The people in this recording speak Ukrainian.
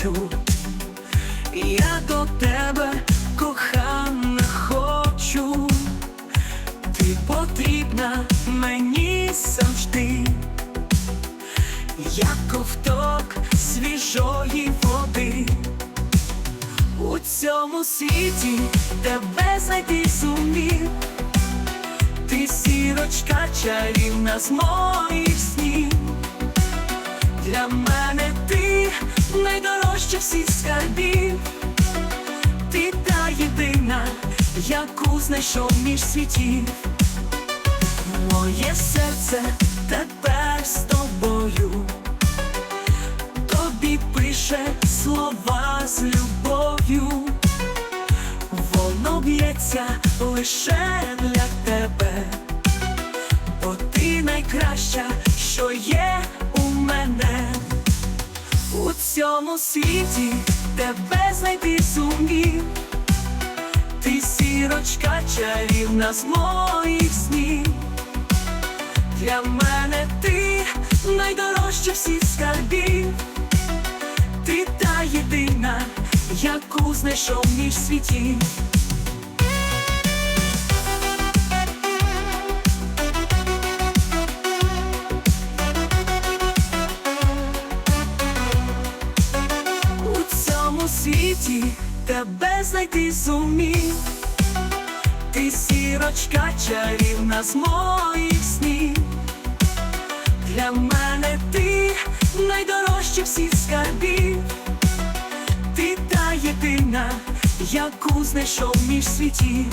хочу, я до тебе кохана хочу, ти потрібна мені завжди, як ковток свіжої води. У цьому світі тебе знайти сумів, ти сірочка чарівна з моїх снів. Найдорожча всіх скарбів, ти та єдина, яку знайшов між світів. Моє серце тепер з тобою, тобі пише слова з любов'ю, воно б'ється лише для тебе. Бо ти найкраща, що є У цьому світі тебе знайти сумнів, ти сірочка чарівна з моїх снів. Для мене ти найдорожча всіх скарбів, ти та єдина, яку знайшов між світів. Світі тебе знайти зумів, ти сірочка чарівна з моїх снів. Для мене ти найдорожча всіх скарбів, ти та єдина, яку знайшов між світів.